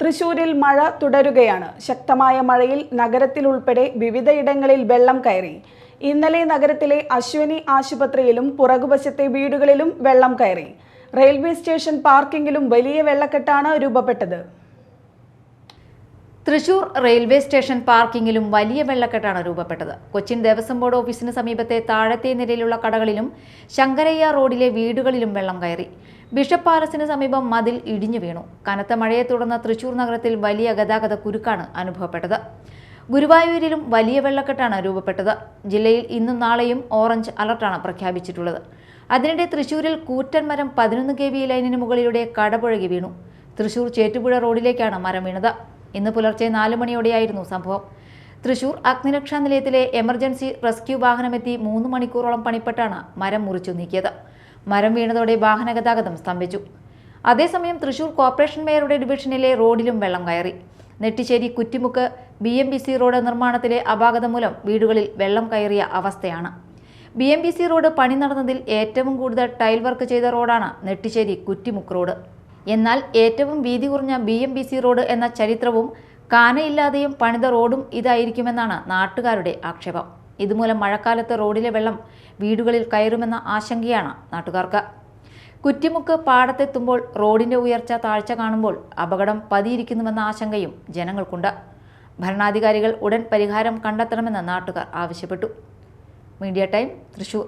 തൃശൂരിൽ മഴ തുടരുകയാണ്. ശക്തമായ മഴയിൽ നഗരത്തിലുൾപ്പെടെ വിവിധയിടങ്ങളിൽ വെള്ളം കയറി. ഇന്നലെ നഗരത്തിലെ അശ്വിനി ആശുപത്രിയിലും പുറകുവശത്തെ വീടുകളിലും വെള്ളം കയറി. റെയിൽവേ സ്റ്റേഷൻ പാർക്കിങ്ങിലും വലിയ വെള്ളക്കെട്ടാണ് രൂപപ്പെട്ടത്. തൃശൂർ റെയിൽവേ സ്റ്റേഷൻ പാർക്കിങ്ങിലും വലിയ വെള്ളക്കെട്ടാണ് രൂപപ്പെട്ടത്. കൊച്ചിൻ ദേവസ്വം ബോർഡ് ഓഫീസിന് സമീപത്തെ താഴത്തെ നിലയിലുള്ള കടകളിലും ശങ്കരയ്യ റോഡിലെ വീടുകളിലും വെള്ളം കയറി. ബിഷപ്പ് പാലസിന് സമീപം മതിൽ ഇടിഞ്ഞു വീണു. കനത്ത മഴയെ തുടർന്ന് തൃശൂർ നഗരത്തിൽ വലിയ ഗതാഗത കുരുക്കാണ് അനുഭവപ്പെട്ടത്. ഗുരുവായൂരിലും വലിയ വെള്ളക്കെട്ടാണ് രൂപപ്പെട്ടത്. ജില്ലയിൽ ഇന്നും നാളെയും ഓറഞ്ച് അലർട്ടാണ് പ്രഖ്യാപിച്ചിട്ടുള്ളത്. അതിനിടെ തൃശൂരിൽ കൂറ്റൻ മരം പതിനൊന്ന് കെ വി ലൈനിന് മുകളിലൂടെ കടപുഴകി വീണു. തൃശൂർ ചേറ്റുപുഴ റോഡിലേക്കാണ് മരം വീണത്. ഇന്ന് പുലർച്ചെ നാല് മണിയോടെയായിരുന്നു സംഭവം. തൃശൂർ അഗ്നിരക്ഷാ നിലയത്തിലെ എമർജൻസി റെസ്ക്യൂ വാഹനമെത്തി മൂന്ന് മണിക്കൂറോളം പണിപ്പെട്ടാണ് മരം മുറിച്ചു നീക്കിയത്. മരം വീണതോടെ വാഹനഗതാഗതം സ്തംഭിച്ചു. അതേസമയം തൃശൂർ കോർപ്പറേഷൻ മേയറുടെ ഡിവിഷനിലെ റോഡിലും വെള്ളം കയറി. Nettissery Kuttimukku B M B C road നിർമ്മാണത്തിലെ അപാകത മൂലം വീടുകളിൽ വെള്ളം കയറിയ അവസ്ഥയാണ്. B M B C road പണി നടന്നതിൽ ഏറ്റവും കൂടുതൽ ടൈൽ വർക്ക് ചെയ്ത റോഡാണ് നെട്ടിശ്ശേരി കുറ്റിമുക്ക് റോഡ്. എന്നാൽ ഏറ്റവും വീതി കുറഞ്ഞ B M B C road എന്ന ചരിത്രവും കാനയില്ലാതെയും പണിത റോഡും ഇതായിരിക്കുമെന്നാണ് നാട്ടുകാരുടെ ആക്ഷേപം. ഇതുമൂലം മഴക്കാലത്ത് റോഡിലെ വെള്ളം വീടുകളിൽ കയറുമെന്ന ആശങ്കയാണ് നാട്ടുകാർക്ക്. കുറ്റിമുക്ക് പാടത്തെത്തുമ്പോൾ റോഡിന്റെ ഉയർച്ച താഴ്ച കാണുമ്പോൾ അപകടം പതിയിരിക്കുന്നുവെന്ന ആശങ്കയും ജനങ്ങൾക്കുണ്ട്. ഭരണാധികാരികൾ ഉടൻ പരിഹാരം കണ്ടെത്തണമെന്ന് നാട്ടുകാർ ആവശ്യപ്പെട്ടു. Media time Thrissur.